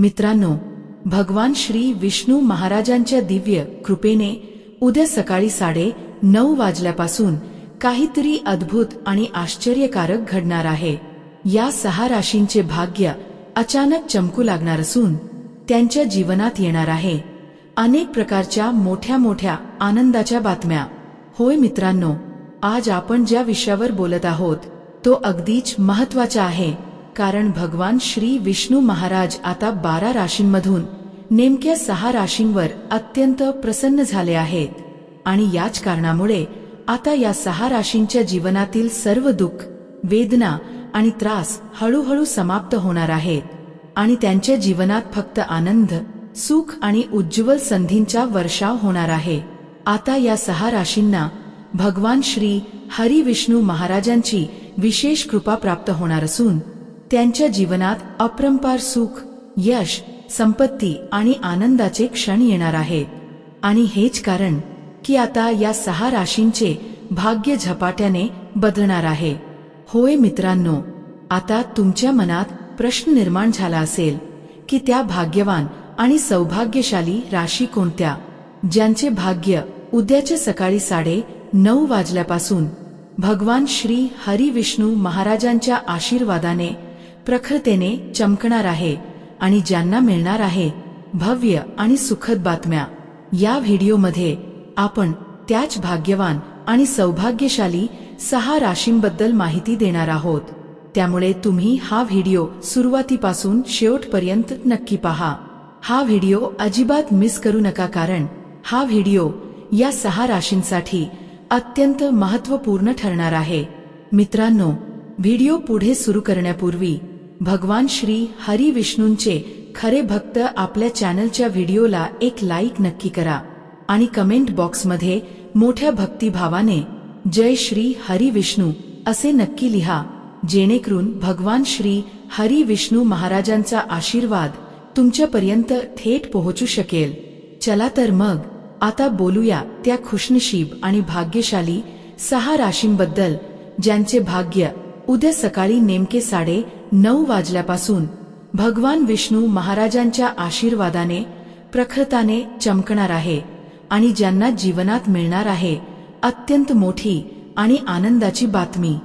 मित्रांनो भगवान श्री विष्णू महाराजांच्या दिव्य कृपेने उद्या सकाळी साडे नऊ वाजल्यापासून काहीतरी अद्भुत आणि आश्चर्यकारक घडणार आहे. या सहा राशींचे भाग्य अचानक चमकू लागणार असून त्यांच्या जीवनात येणार आहे. अनेक प्रकारच्या मोठ्या मोठ्या आनंदाच्या बातम्या. होय मित्रांनो आज आपण ज्या विषयावर बोलत आहोत तो अगदीच महत्त्वाचा आहे. कारण भगवान श्री विष्णू महाराज आता बारा राशींमधून नेमक्या सहा राशींवर अत्यंत प्रसन्न झाले आहेत. आणि याच कारणामुळे आता या सहा राशींच्या जीवनातील सर्व दुःख वेदना आणि त्रास हळूहळू समाप्त होणार आहेत. आणि त्यांच्या जीवनात फक्त आनंद सुख आणि उज्ज्वल संधींचा वर्षाव होणार आहे. आता या सहा राशींना भगवान श्री हरी विष्णू महाराजांची विशेष कृपा प्राप्त होणार असून त्यांच्या जीवनात अपरंपार सुख यश संपत्ती आणि आनंदाचे क्षण येणार आहेत. आणि हेच कारण की आता या सहा राशींचे भाग्य झपाट्याने बदलणार आहे. होय मित्रांनो आता तुमच्या मनात प्रश्न निर्माण झाला असेल की त्या भाग्यवान आणि सौभाग्यशाली राशी कोणत्या? ज्यांचे भाग्य उद्याच्या सकाळी साडे नऊ वाजल्यापासून भगवान श्री हरी विष्णू महाराजांच्या आशीर्वादाने प्रखरतेने चमकणार आहे आणि ज्यांना मिळणार आहे भव्य आणि सुखद बातम्या. या व्हिडिओमध्ये आपण त्याच भाग्यवान आणि सौभाग्यशाली सहा राशींबद्दल माहिती देणार आहोत. त्यामुळे तुम्ही हा व्हिडिओ सुरुवातीपासून शेवटपर्यंत नक्की पहा. हा व्हिडिओ अजिबात मिस करू नका कारण हा व्हिडिओ या सहा राशींसाठी अत्यंत महत्त्वपूर्ण ठरणार आहे. मित्रांनो व्हिडिओ पुढे सुरू करण्यापूर्वी भगवान श्री हरी विष्णूंचे खरे भक्त आपल्या चॅनलच्या व्हिडिओला एक लाईक नक्की करा आणि कमेंट बॉक्समध्ये मोठ्या भक्तिभावाने जय श्री हरी विष्णू असे नक्की लिहा जेणेकरून भगवान श्री हरी विष्णू महाराजांचा आशीर्वाद तुमच्यापर्यंत थेट पोहोचू शकेल. चला तर मग आता बोलूया त्या खुशनशीब आणि भाग्यशाली सहा राशींबद्दल ज्यांचे भाग्य उद्या सकाळी नेमके साडे नऊ वाजल्यापासून भगवान विष्णू महाराजांच्या आशीर्वादाने प्रखरताने चमकणार आहे आणि ज्यांना जीवनात मिळणार आहे अत्यंत मोठी आणि आनंदाची बातमी.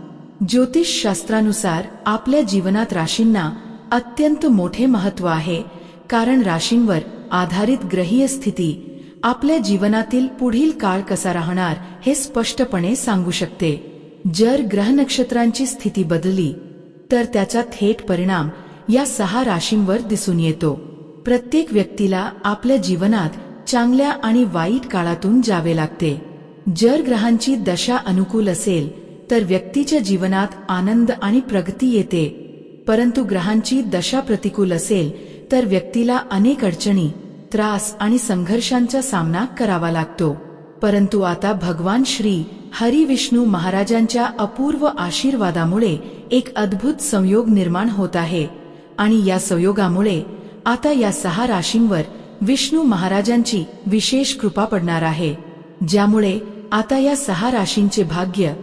ज्योतिष शास्त्रानुसार आपल्या जीवनात राशींना अत्यंत मोठे महत्त्व आहे कारण राशींवर आधारित ग्रहीय स्थिती आपल्या जीवनातील पुढील काळ कसा राहणार हे स्पष्टपणे सांगू शकते. जर ग्रह नक्षत्रांची स्थिती बदलली तर त्याचा थेट परिणाम या सहा राशींवर दिसून येतो. प्रत्येक व्यक्तीला आपल्या जीवनात चांगल्या आणि वाईट काळातून जावे लागते. जर ग्रहांची दशा अनुकूल असेल तर व्यक्तीच्या जीवनात आनंद आणि प्रगती येते. परंतु ग्रहांची दशा प्रतिकूल असेल तर व्यक्तीला अनेक अडचणी त्रास आणि संघर्षांचा सामना करावा लागतो. परंतु आता भगवान श्री हरी विष्णू महाराजांच्या अपूर्व आशीर्वादामुळे एक अद्भुत संयोग निर्माण होत आहे. आणि या संयोगामुळे आता या सहा राशींवर विष्णू महाराजांची विशेष कृपा पडणार आहे. ज्यामुळे आता या सहा राशींचे भाग्य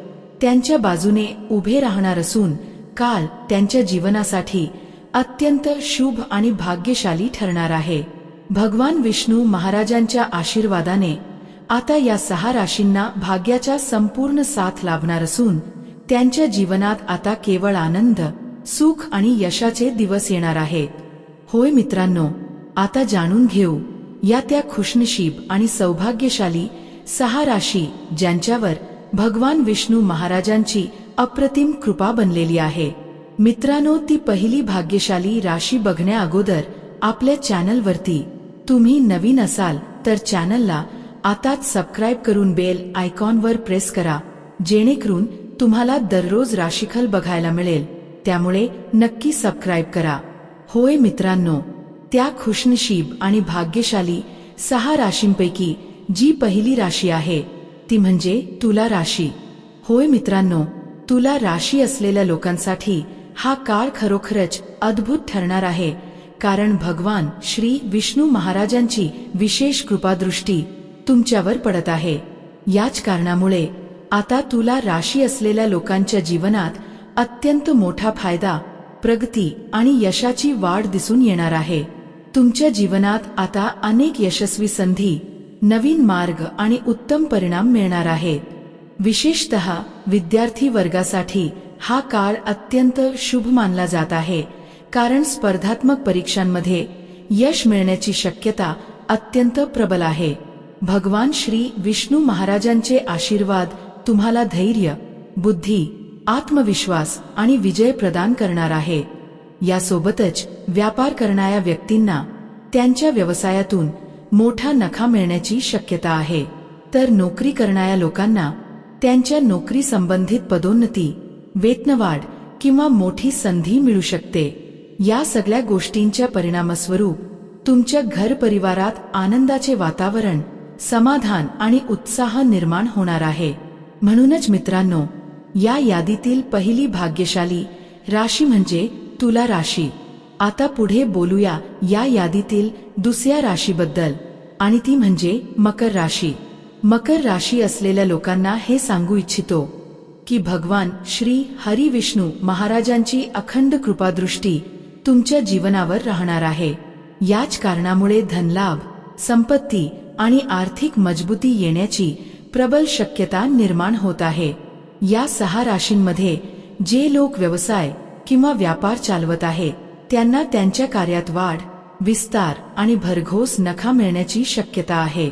त्यांच्या बाजूने उभे राहणार असून काल त्यांच्या जीवनासाठी अत्यंत शुभ आणि भाग्यशाली ठरणार आहे. भगवान विष्णू महाराजांच्या आशीर्वादाने आता या सहा राशींना भाग्याचा संपूर्ण साथ लाभणार असून त्यांच्या जीवनात आता केवळ आनंद सुख आणि यशाचे दिवस येणार आहेत. होय मित्रांनो आता जाणून घेऊ या त्या खुशनशीब आणि सौभाग्यशाली सहा राशी ज्यांच्यावर भगवान विष्णू महाराजांची अप्रतिम कृपा बनलेली आहे. मित्रांनो ती पहिली भाग्यशाली राशी बघण्या अगोदर आपल्या चॅनलवरती तुम्ही नवीन असाल तर चॅनलला आताच सबस्क्राईब करून बेल आयकॉनवर प्रेस करा जेणेकरून तुम्हाला दररोज राशीखल बघायला मिळेल. त्यामुळे नक्की सबस्क्राईब करा. होय मित्रांनो त्या खुशनशीब आणि भाग्यशाली सहा राशींपैकी जी पहिली राशी आहे ती म्हणजे तुला राशी. होय मित्रांनो तुला राशी असलेल्या लोकांसाठी हा काळ खरोखरच अद्भुत ठरणार आहे कारण भगवान श्री विष्णू महाराजांची विशेष कृपादृष्टी तुमच्यावर पडत आहे. याच कारणामुळे आता तुला राशी असलेल्या लोकांच्या जीवनात अत्यंत मोठा फायदा प्रगती आणि यशाची वाढ दिसून येणार आहे. तुमच्या जीवनात आता अनेक यशस्वी संधी नवीन मार्ग आणि उत्तम परिणाम मिळणार आहेत. विशेषत विद्यार्थी वर्गासाठी हा काळ अत्यंत शुभ मानला जात आहे कारण स्पर्धात्मक परीक्षांमध्ये यश मिळण्याची शक्यता अत्यंत प्रबल आहे. भगवान श्री विष्णू महाराजांचे आशीर्वाद तुम्हाला धैर्य बुद्धी आत्मविश्वास आणि विजय प्रदान करणार आहे. यासोबतच व्यापार करणाऱ्या व्यक्तींना त्यांच्या व्यवसायातून मोठा नफा मिळण्याची शक्यता आहे. तर नोकरी करणाऱ्या लोकांना त्यांच्या नोकरी संबंधित पदोन्नती वेतनवाढ किंवा मोठी संधी मिळू शकते. या सगळ्या गोष्टींच्या परिणामस्वरूप तुमच्या घर परिवारात आनंदाचे वातावरण समाधान आणि उत्साह निर्माण होणार आहे. म्हणूनच मित्रांनो या यादीतील पहिली भाग्यशाली राशी म्हणजे तुला राशी. आता पुढे बोलूया या यादीतील दुसऱ्या राशीबद्दल. आणि ती म्हणजे मकर राशी. मकर राशी असलेल्या लोकांना हे सांगू इच्छितो की भगवान श्री हरी विष्णू महाराजांची अखंड कृपादृष्टी तुमच्या जीवनावर राहणार आहे. याच कारणामुळे धनलाभ संपत्ती आणि आर्थिक मजबूती येण्याची प्रबल शक्यता निर्माण होत आहे. या सहा राशींमध्ये जे लोक व्यवसाय किंवा व्यापार चालवत आहे त्यांना त्यांच्या कार्यात वाढ विस्तार आणि भरघोस नफा मिळण्याची शक्यता आहे.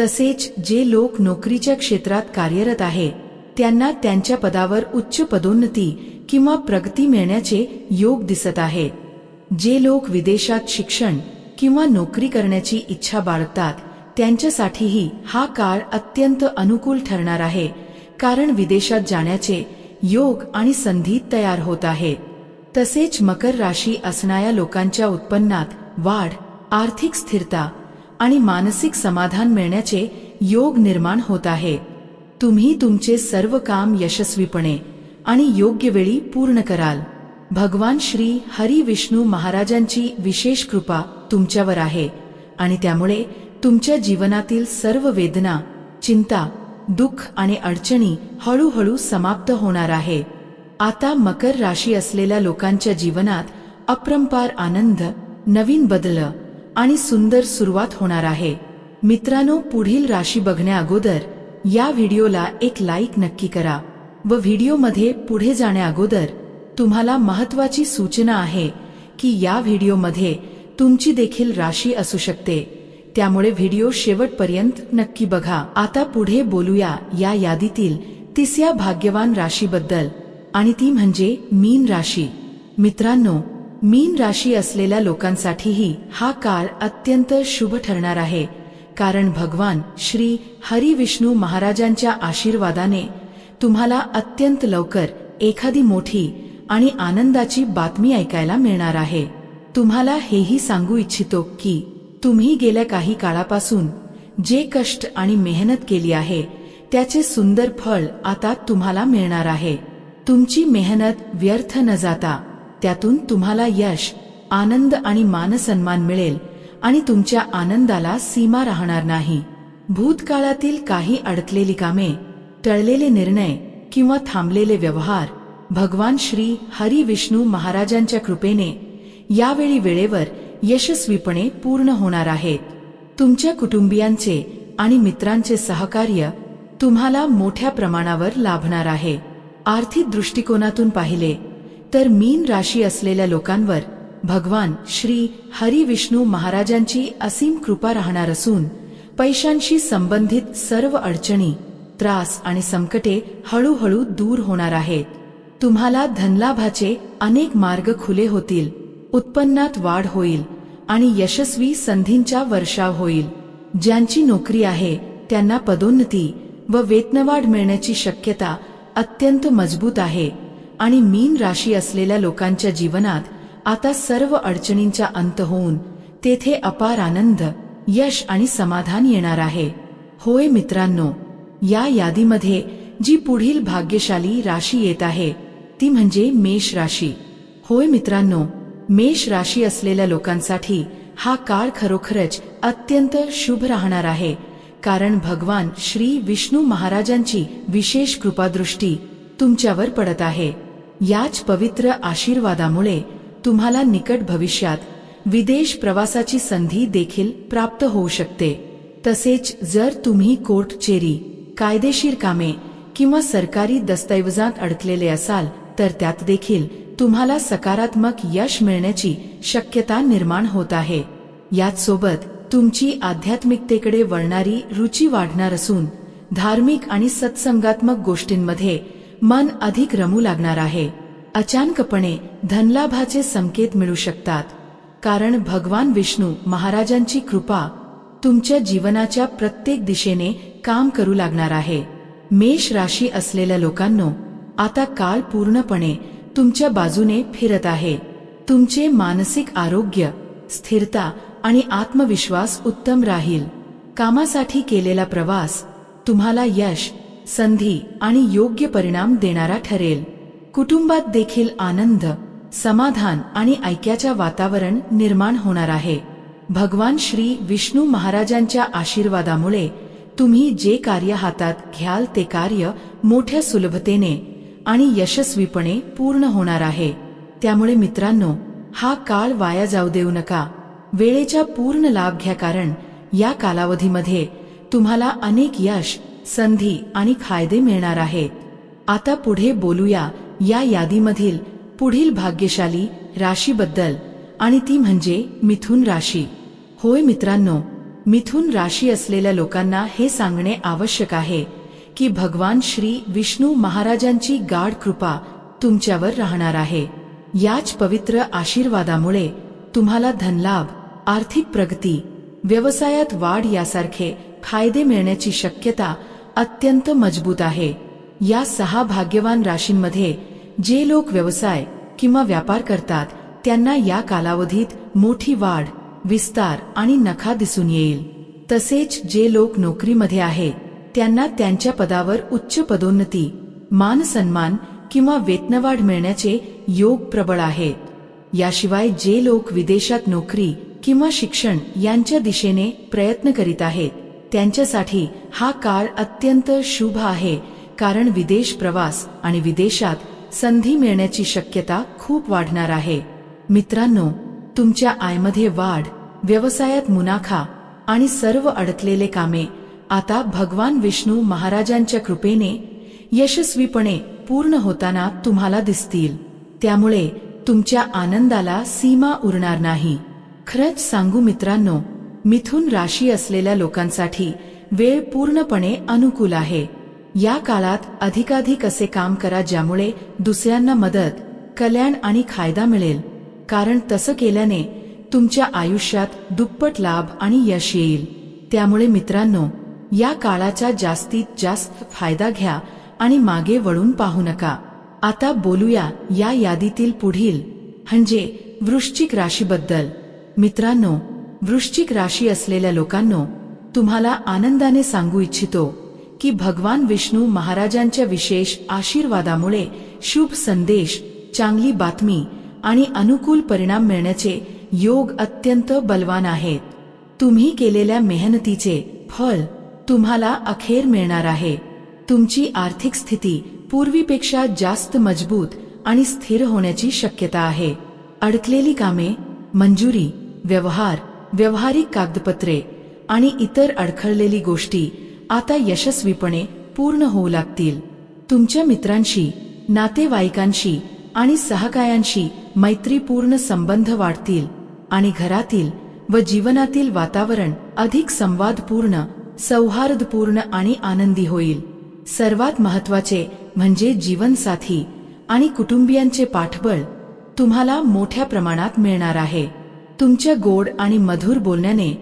तसेच जे लोक नोकरीच्या क्षेत्रात कार्यरत आहे त्यांना त्यांच्या पदावर उच्च पदोन्नती किंवा प्रगती मिळण्याचे योग दिसत आहे. जे लोक विदेशात शिक्षण किंवा नोकरी करण्याची इच्छा बाळगतात त्यांच्यासाठीही हा काळ अत्यंत अनुकूल ठरणार आहे कारण विदेशात जाण्याचे योग आणि संधी तयार होत आहे. तसेच मकर राशी असणाऱ्या लोकांच्या उत्पन्नात वाढ आर्थिक स्थिरता आणि मानसिक समाधान मिळण्याचे योग निर्माण होत आहे. तुम्ही तुमचे सर्व काम यशस्वीपणे आणि योग्य वेळी पूर्ण कराल. भगवान श्री हरी विष्णू महाराजांची विशेष कृपा तुमच्यावर आहे आणि त्यामुळे तुमच्या जीवनातील सर्व वेदना चिंता दुःख आणि अडचणी हळूहळू समाप्त होणार आहे. आता मकर राशी असलेल्या लोकांच्या जीवनात अप्रंपार आनंद नवीन बदल आणि सुंदर सुरुवात होणार आहे. मित्रांनो पुढील राशी बघण्या अगोदर या व्हिडिओला एक लाईक नक्की करा व व्हिडिओमध्ये पुढे जाण्या अगोदर तुम्हाला महत्वाची सूचना आहे की या व्हिडिओमध्ये तुमची देखील राशी असू शकते. त्यामुळे व्हिडिओ शेवटपर्यंत नक्की बघा. आता पुढे बोलूया या यादीतील तिसऱ्या भाग्यवान राशीबद्दल. आणि ती म्हणजे मीन राशी. मित्रांनो मीन राशी असलेल्या लोकांसाठीही हा काळ अत्यंत शुभ ठरणार आहे. कारण भगवान श्री हरी विष्णू महाराजांच्या आशीर्वादाने तुम्हाला अत्यंत लवकर एखादी मोठी आणि आनंदाची बातमी ऐकायला मिळणार आहे. तुम्हाला हेही सांगू इच्छितो की तुम्ही गेल्या काही काळापासून जे कष्ट आणि मेहनत केली आहे त्याचे सुंदर फळ आता तुम्हाला मिळणार आहे. तुमची मेहनत व्यर्थ न जाता त्यातून तुम्हाला यश आनंद आणि मानसन्मान मिळेल आणि तुमच्या आनंदाला सीमा राहणार नाही. भूतकाळातील काही अडकलेली कामे टळलेले निर्णय किंवा थांबलेले व्यवहार भगवान श्री हरी विष्णू महाराजांच्या कृपेने यावेळी वेळेवर यशस्वीपणे पूर्ण होणार आहेत. तुमच्या कुटुंबियांचे आणि मित्रांचे सहकार्य तुम्हाला मोठ्या प्रमाणावर लाभणार आहे. आर्थिक दृष्टिकोनातून पाहिले तर मीन राशी असलेल्या लोकांवर भगवान श्री हरी विष्णू महाराजांची असीम कृपा राहणार असून पैशांशी संबंधित सर्व अडचणी त्रास आणि संकटे हळूहळू दूर होणार आहेत. तुम्हाला धनलाभाचे अनेक मार्ग खुले होतील. उत्पन्नात वाढ होईल आणि यशस्वी संधींचा वर्षाव होईल. ज्यांची नोकरी आहे त्यांना पदोन्नती व वेतनवाढ मिळण्याची शक्यता अत्यंत मजबूत आहे. आणि मीन राशी असलेल्या लोकांच्या जीवनात आता सर्व अडचणींचा अंत होऊन तेथे अपार आनंद यश आणि समाधान येणार आहे. होय मित्रांनो या यादीमध्ये जी पुढील भाग्यशाली राशी येत आहे ती म्हणजे मेष राशी. होय मित्रांनो मेष राशी असलेल्या लोकांसाठी हा काळ खरोखरच अत्यंत शुभ राहणार आहे. कारण भगवान श्री विष्णू महाराजांची विशेष कृपादृष्टी तुमच्यावर पडत आहे. याच पवित्र आशीर्वादामुळे तुम्हाला निकट भविष्यात विदेश प्रवासाची संधी देखील प्राप्त होऊ शकते. तसेच जर तुम्ही कोर्ट चेरी कायदेशीर कामे किंवा सरकारी दस्तऐवजात अडकलेले असाल तर त्यात देखील तुम्हाला सकारात्मक यश मिळण्याची शक्यता निर्माण होत आहे. याचसोबत तुमची आध्यात्मिकतेकडे वळणारी रुची वाढणार असून धार्मिक आणि सत्संगात्मक गोष्टींमध्ये मन अधिक रमू लागणार आहे. अचानकपणे धनलाभाचे संकेत मिळू शकतात. कारण भगवान विष्णू महाराजांची कृपा तुमच्या जीवनाच्या प्रत्येक दिशेने काम करू लागणार आहे. मेष राशी असलेल्या लोकांनो आता काळ पूर्णपणे तुमच्या बाजूने फिरत आहे. तुमचे मानसिक आरोग्य स्थिरता आणि आत्मविश्वास उत्तम राहील. कामासाठी केलेला प्रवास तुम्हाला यश संधी आणि योग्य परिणाम देणारा ठरेल. कुटुंबात देखील आनंद समाधान आणि ऐक्याच्या वातावरण निर्माण होणार आहे. भगवान श्री विष्णू महाराजांच्या आशीर्वादामुळे तुम्ही जे कार्य हातात घ्याल ते कार्य मोठ्या सुलभतेने आणि यशस्वीपणे पूर्ण होणार आहे. त्यामुळे मित्रांनो हा काळ वाया जाऊ देऊ नका. वेळेचा पूर्ण लाभ घ्या कारण या कालावधीमध्ये तुम्हाला अनेक यश संधी आणि फायदे मिळणार आहेत आता पुढे बोलूया या यादीमधील पुढील भाग्यशाली राशीबद्दल आणि ती म्हणजे मिथुन राशी. होय मित्रांनो मिथुन राशी असलेल्या लोकांना हे सांगणे आवश्यक आहे. की भगवान श्री विष्णू महाराजांची गाढ कृपा तुमच्यावर राहणार आहे. याच पवित्र आशीर्वादामुळे तुम्हाला धनलाभ आर्थिक प्रगती व्यवसायात वाढ यासारखे फायदे मिळण्याची शक्यता अत्यंत मजबूत आहे. या सहा भाग्यवान राशींमध्ये जे लोक व्यवसाय किंवा व्यापार करतात त्यांना या कालावधीत मोठी वाढ विस्तार आणि नखा दिसून येईल. तसेच जे लोक नोकरीमध्ये आहे त्यांना त्यांच्या पदावर उच्च पदोन्नती मान सन्मान किंवा वेतनवाढ मिळण्याचे योग प्रबळ आहेत. याशिवाय जे लोक विदेशात नोकरी किंवा शिक्षण यांच्या दिशेने प्रयत्न करीत आहेत त्यांच्यासाठी हा काळ अत्यंत शुभ आहे कारण विदेश प्रवास आणि विदेशात संधी मिळण्याची शक्यता खूप वाढणार आहे. मित्रांनो तुमच्या आयमध्ये वाढ व्यवसायात मुनाखा आणि सर्व अडकलेले कामे आता भगवान विष्णू महाराजांच्या कृपेने यशस्वीपणे पूर्ण होताना तुम्हाला दिसतील. त्यामुळे तुमच्या आनंदाला सीमा उरणार नाही. खरंच सांगू मित्रांनो मिथुन राशी असलेल्या लोकांसाठी वेळ पूर्णपणे अनुकूल आहे. या काळात अधिकाधिक असे काम करा ज्यामुळे दुसऱ्यांना मदत कल्याण आणि फायदा मिळेल. कारण तसं केल्याने तुमच्या आयुष्यात दुप्पट लाभ आणि यश येईल. त्यामुळे मित्रांनो या काळाचा जास्तीत जास्त फायदा घ्या आणि मागे वळून पाहू नका. आता बोलूया या यादीतील पुढील म्हणजे वृश्चिक राशीबद्दल. मित्रांनो वृश्चिक राशी असलेल्या लोकांनो तुम्हाला आनंदाने सांगू इच्छितो की भगवान विष्णू महाराजांच्या विशेष आशीर्वादामुळे शुभ संदेश चांगली बातमी आणि अनुकूल परिणाम मिळण्याचे योग अत्यंत बलवान आहेत. तुम्ही केलेल्या मेहनतीचे फळ तुम्हाला अखेर मिळणार आहे. तुमची आर्थिक स्थिती पूर्वीपेक्षा जास्त मजबूत आणि स्थिर होण्याची शक्यता आहे. अडकलेली कामे मंजुरी व्यवहार व्यवहारिक कागदपत्रे आणि इतर अडखळलेली गोष्टी आता यशस्वीपणे पूर्ण होऊ लागतील. तुमच्या मित्रांशी नातेवाईकांशी आणि सहकायांशी मैत्रीपूर्ण संबंध वाढतील आणि घरातील व जीवनातील वातावरण अधिक संवादपूर्ण सौहार्दपूर्ण आणि आनंदी होईल. सर्वात महत्त्वाचे म्हणजे जीवनसाथी आणि कुटुंबियांचे पाठबळ तुम्हाला मोठ्या प्रमाणात मिळणार आहे. तुमच्या गोड आणि मधुर बोलण्याने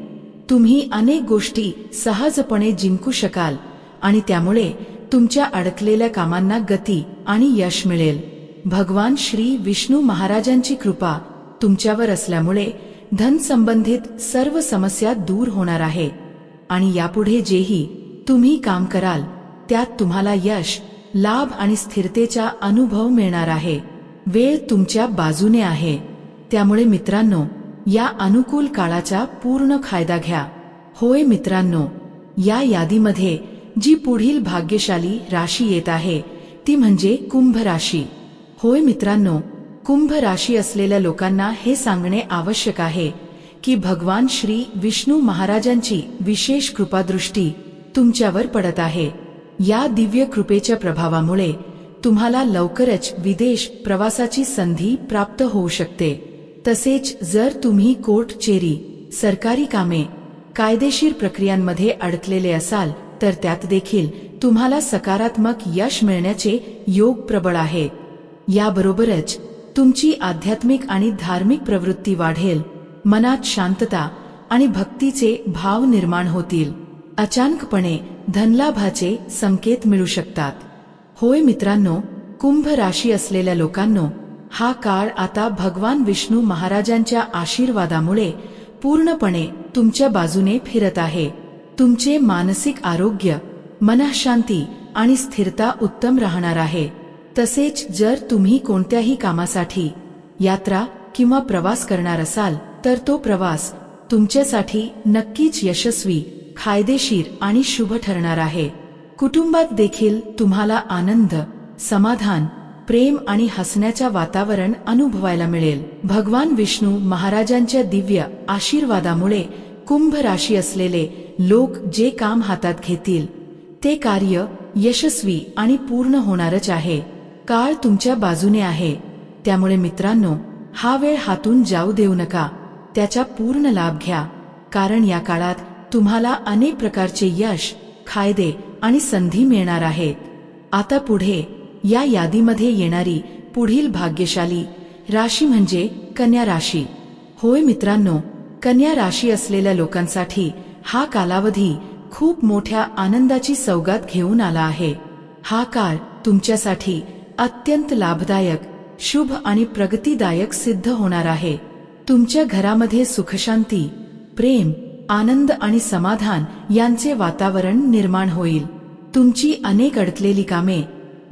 तुम्ही अनेक गोष्टी सहजपणे जिंकू शकाल आणि त्यामुळे तुमच्या अडकलेल्या कामांना गती आणि यश मिळेल. भगवान श्री विष्णू महाराजांची कृपा तुमच्यावर असल्यामुळे धनसंबंधित सर्व समस्या दूर होणार आहे. आणि यापुढे जेही तुम्ही काम कराल त्यात तुम्हाला यश लाभ आणि स्थिरतेचा अनुभव मिळणार आहे. वेळ तुमच्या बाजूने आहे. त्यामुळे मित्रांनो या अनुकूल काळाचा पूर्ण फायदा घ्या. होय मित्रांनो या यादीमध्ये जी पुढील भाग्यशाली राशी येत आहे ती म्हणजे कुंभ राशी. होय मित्रांनो कुंभ राशी असलेल्या लोकांना हे सांगणे आवश्यक आहे. की भगवान श्री विष्णू महाराजांची विशेष कृपादृष्टी तुमच्यावर पडत आहे. या दिव्य कृपेच्या प्रभावामुळे तुम्हाला लवकरच विदेश प्रवासाची संधी प्राप्त होऊ शकते. तसेच जर तुम्ही कोर्ट चेरी सरकारी कामे कायदेशीर प्रक्रियांमध्ये अडकलेले असाल तर त्यात देखील तुम्हाला सकारात्मक यश मिळण्याचे योग प्रबळ आहे. याबरोबरच तुमची आध्यात्मिक आणि धार्मिक प्रवृत्ती वाढेल. मनात शांतता आणि भक्तीचे भाव निर्माण होतील. अचानकपणे धनलाभाचे संकेत मिळू शकतात. होय मित्रांनो कुंभ राशी असलेल्या लोकांनो हा काळ आता भगवान विष्णू महाराजांच्या आशीर्वादामुळे पूर्णपणे तुमच्या बाजूने फिरत आहे. तुमचे मानसिक आरोग्य मनःशांती आणि स्थिरता उत्तम राहणार आहे. तसेच जर तुम्ही कोणत्याही कामासाठी यात्रा किंवा प्रवास करणार असाल तर तो प्रवास तुमच्यासाठी नक्कीच यशस्वी फायदेशीर आणि शुभ ठरणार आहे. कुटुंबात देखील तुम्हाला आनंद समाधान प्रेम आणि हसण्याच्या वातावरण अनुभवायला मिळेल. भगवान विष्णू महाराजांच्या दिव्य आशीर्वादामुळे कुंभ राशी असलेले लोक जे काम हातात घेतील ते कार्य यशस्वी आणि पूर्ण होणारच आहे. काळ तुमच्या बाजूने आहे. त्यामुळे मित्रांनो हा वेळ हातून जाऊ देऊ नका. त्याचा पूर्ण लाभ घ्या. कारण या काळात तुम्हाला अनेक प्रकारचे यश फायदे आणि संधी मिळणार आहेत. आता पुढे या यादीमध्ये येणारी पुढील भाग्यशाली राशी म्हणजे कन्या राशी. होय मित्रांनो कन्या राशी असलेल्या लोकांसाठी हा कालावधी खूप मोठ्या आनंदाची सौगात घेऊन आला आहे. हा काळ तुमच्यासाठी अत्यंत लाभदायक शुभ आणि प्रगतीदायक सिद्ध होणार आहे. तुमच्या घरामध्ये सुखशांती प्रेम आनंद आणि समाधान यांचे वातावरण निर्माण होईल. तुमची अनेक अडकलेली कामे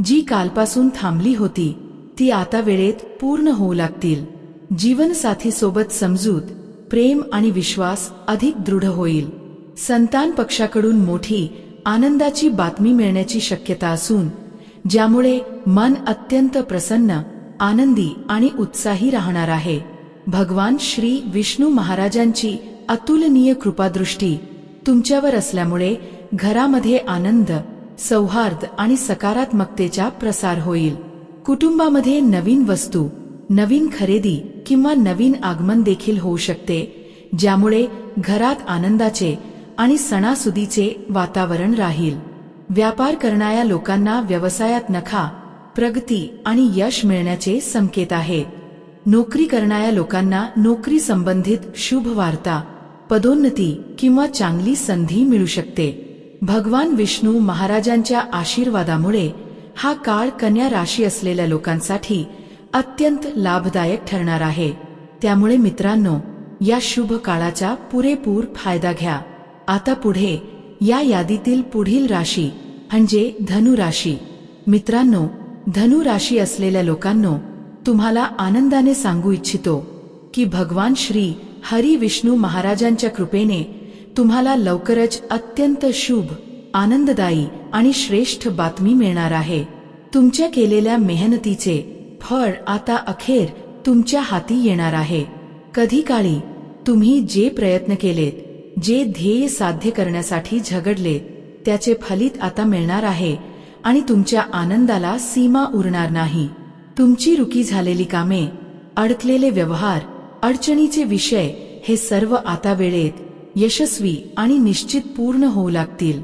जी कालपासून थांबली होती ती आता वेळेत पूर्ण होऊ लागतील. जीवनसाथीसोबत समजूत प्रेम आणि विश्वास अधिक दृढ होईल. संतान पक्षाकडून मोठी आनंदाची बातमी मिळण्याची शक्यता असून ज्यामुळे मन अत्यंत प्रसन्न आनंदी आणि उत्साही राहणार आहे. भगवान श्री विष्णू महाराजांची अतुलनीय कृपादृष्टी तुमच्यावर असल्यामुळे घरामध्ये आनंद सौहार्द आणि सकारात्मकतेचा प्रसार होईल. कुटुंबामध्ये नवीन वस्तू नवीन खरेदी किंवा नवीन आगमन देखील होऊ शकते ज्यामुळे घरात आनंदाचे आणि सणासुदीचे वातावरण राहील. व्यापार करणाऱ्या लोकांना व्यवसायात नखा प्रगती आणि यश मिळण्याचे संकेत आहेत नोकरी करणाऱ्या लोकांना नोकरी संबंधित शुभ वार्ता पदोन्नती किंवा चांगली संधी मिळू शकते. भगवान विष्णू महाराजांच्या आशीर्वादामुळे हा काळ कन्या राशी असलेल्या लोकांसाठी अत्यंत लाभदायक ठरणार आहे. त्यामुळे मित्रांनो या शुभ काळाचा पुरेपूर फायदा घ्या. आता पुढे या यादीतील पुढील राशी म्हणजे धनु राशी. मित्रांनो धनु राशी असलेल्या लोकांनो तुम्हाला आनंदाने सांगू इच्छितो की भगवान श्री हरी विष्णू महाराजांच्या कृपेने तुम्हाला लवकरच अत्यंत शुभ आनंददायी आणि श्रेष्ठ बातमी मिळणार आहे. तुमच्या केलेल्या मेहनतीचे फळ आता अखेर तुमच्या हाती येणार आहे. कधी काळी तुम्ही जे प्रयत्न केलेत जे ध्येय साध्य करण्यासाठी झगडले त्याचे फलित आता मिळणार आहे आणि तुमच्या आनंदाला सीमा उरणार नाही. तुमची रुकी झालेली कामे अडकलेले व्यवहार अडचणीचे विषय हे सर्व आता वेळेत यशस्वी आणि निश्चित पूर्ण होऊ लागतील.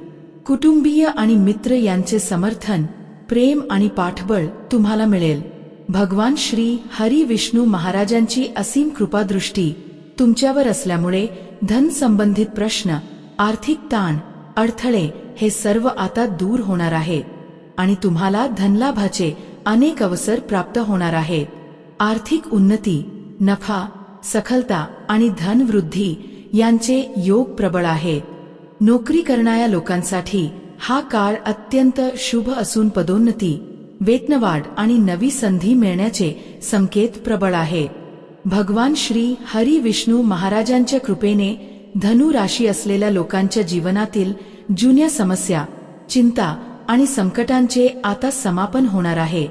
कुटुंबीय आणि मित्र यांचे समर्थन प्रेम आणि पाठबळ तुम्हाला मिळेल. भगवान श्री हरी विष्णू महाराजांची असीम कृपादृष्टी तुमच्यावर असल्यामुळे धन संबंधित प्रश्न आर्थिक ताण अडथळे हे सर्व आता दूर होणार आहे आणि तुम्हाला धनलाभाचे अनेक अवसर प्राप्त होणार आहेत आर्थिक उन्नती नफा सखलता आणि धनवृद्धी यांचे योग प्रबळ आहेत नोकरी करणाऱ्या लोकांसाठी हा काळ अत्यंत शुभ असून पदोन्नती वेतनवाढ आणि नवी संधी मिळण्याचे संकेत प्रबळ आहेत भगवान श्री हरी विष्णू महाराजांच्या कृपेने धनु राशी असलेल्या लोकांच्या जीवनातील जुन्या समस्या चिंता आणि संकटांचे आता समापन होणार आहे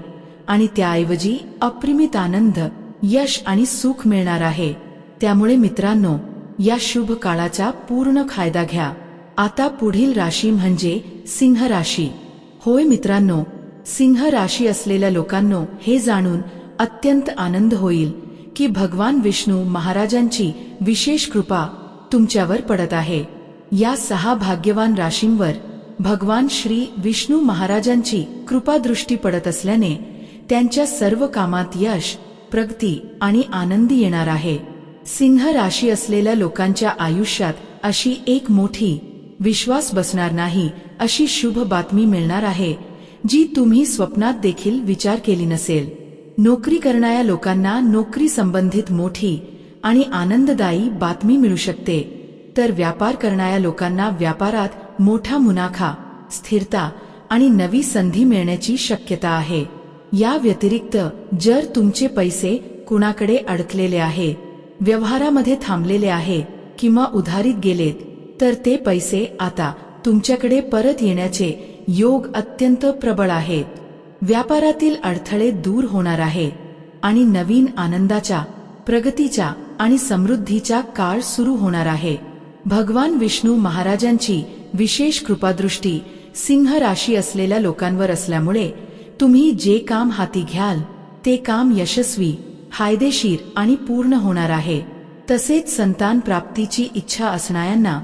आणि त्याऐवजी अप्रिमित आनंद यश आणि सुख मिळणार आहे. त्यामुळे मित्रांनो या शुभ काळाचा पूर्ण फायदा घ्या. आता पुढील राशी म्हणजे सिंह राशी. होय मित्रांनो सिंह राशी असलेल्या लोकांनो हे जाणून अत्यंत आनंद होईल की भगवान विष्णू महाराजांची विशेष कृपा तुमच्यावर पडत आहे. या सहा भाग्यवान राशींवर भगवान श्री विष्णू महाराजांची कृपादृष्टी पडत असल्याने त्यांच्या सर्व कामात यश प्रगती आणि आनंदी येणार आहे. सिंह राशी असलेल्या लोकांच्या आयुष्यात अशी एक मोठी विश्वास बसणार नाही अशी शुभ बातमी मिळणार आहे जी तुम्ही स्वप्नात देखील विचार केली नसेल. नोकरी करणाऱ्या लोकांना नोकरी संबंधित मोठी आणि आनंददायी बातमी मिळू शकते. तर व्यापार करणाऱ्या लोकांना व्यापारात मोठा मुनाफा स्थिरता आणि नवी संधी मिळण्याची शक्यता आहे. या व्यतिरिक्त जर तुमचे पैसे कुणाकडे अडकलेले आहे व्यवहारामध्ये थांबलेले आहे किंवा उधारीत गेलेत तर ते पैसे आता तुमच्याकडे परत येण्याचे योग अत्यंत प्रबळ आहेत. व्यापारातील अडथळे दूर होणार आहे आणि नवीन आनंदाच्या प्रगतीच्या आणि समृद्धीचा काळ सुरू होणार आहे. भगवान विष्णू महाराजांची विशेष कृपादृष्टी सिंह राशी असलेल्या लोकांवर असल्यामुळे तुम्ही जे काम हाती घ्याल ते काम यशस्वी फायदेशीर आणि पूर्ण होणार आहे. तसेच संतान प्राप्तीची इच्छा असणाऱ्यांना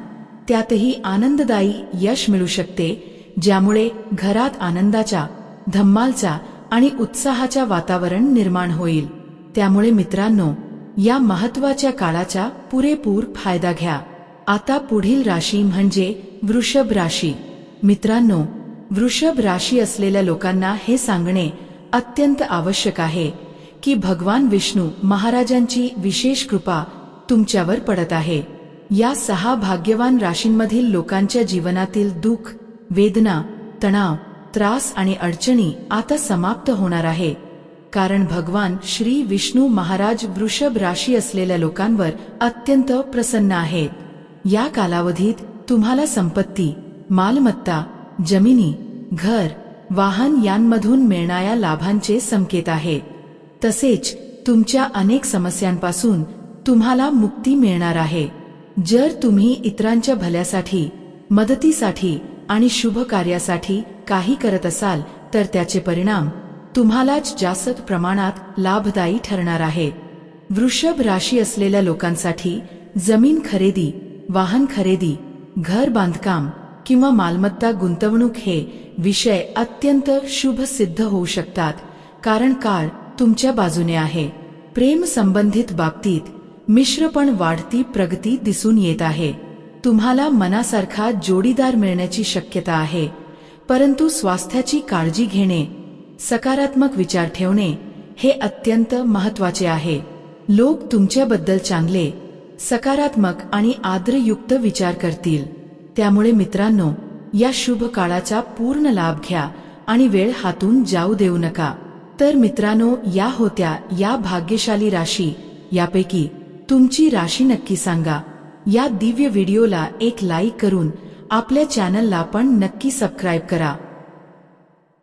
त्यातही आनंददायी यश मिळू शकते ज्यामुळे घरात आनंदाच्या धम्मालचा आणि उत्साहाच्या वातावरण निर्माण होईल. त्यामुळे मित्रांनो या महत्त्वाच्या काळाचा पुरेपूर फायदा घ्या. आता पुढील राशी म्हणजे वृषभ राशी. मित्रांनो वृषभ राशी असलेल्या लोकांना हे सांगणे अत्यंत आवश्यक आहे की भगवान विष्णू महाराजांची विशेष कृपा तुमच्यावर पडत आहे. या सहा भाग्यवान राशींमधील लोकांच्या जीवनातील दुःख वेदना तणाव त्रास आणि अडचणी आता समाप्त होणार आहे. कारण भगवान श्री विष्णू महाराज वृषभ राशी असलेल्या लोकांवर अत्यंत प्रसन्न आहेत. या कालावधीत तुम्हाला संपत्ती मालमत्ता जमिनी घर वाहन यांमधून मिळणाऱ्या लाभांचे संकेत आहेत तसेच तुमच्या अनेक समस्यांपासून तुम्हाला मुक्ती मिळणार आहे. जर तुम्ही इतरांच्या भल्यासाठी मदतीसाठी आणि शुभ कार्यासाठी काही करत असाल तर त्याचे परिणाम तुम्हालाच जास्त प्रमाणात लाभदायी ठरणार आहे. वृषभ राशी असलेल्या लोकांसाठी जमीन खरेदी वाहन खरेदी घर बांधकाम किंवा मालमत्ता गुंतवणूक हे विषय अत्यंत शुभ सिद्ध होऊ शकतात. कारण काळ तुमच्या बाजूने आहे. प्रेम संबंधित बाबतीत मिश्र पण वाढती प्रगती दिसून येत आहे. तुम्हाला मनासारखा जोडीदार मिळण्याची शक्यता आहे. परंतु स्वास्थ्याची काळजी घेणे सकारात्मक विचार ठेवणे हे अत्यंत महत्त्वाचे आहे. लोक तुमच्याबद्दल चांगले सकारात्मक आणि आद्रयुक्त विचार करतील. त्यामुळे मित्रांनो या शुभ काळाचा पूर्ण लाभ घ्या आणि वेळ हातून जाऊ देऊ नका. तर मित्रांनो या होत्या या भाग्यशाली राशी. यापैकी तुमची राशी नक्की सांगा. या दिव्य व्हिडिओला एक लाईक करून आपल्या चॅनलला पण नक्की सबस्क्राईब करा.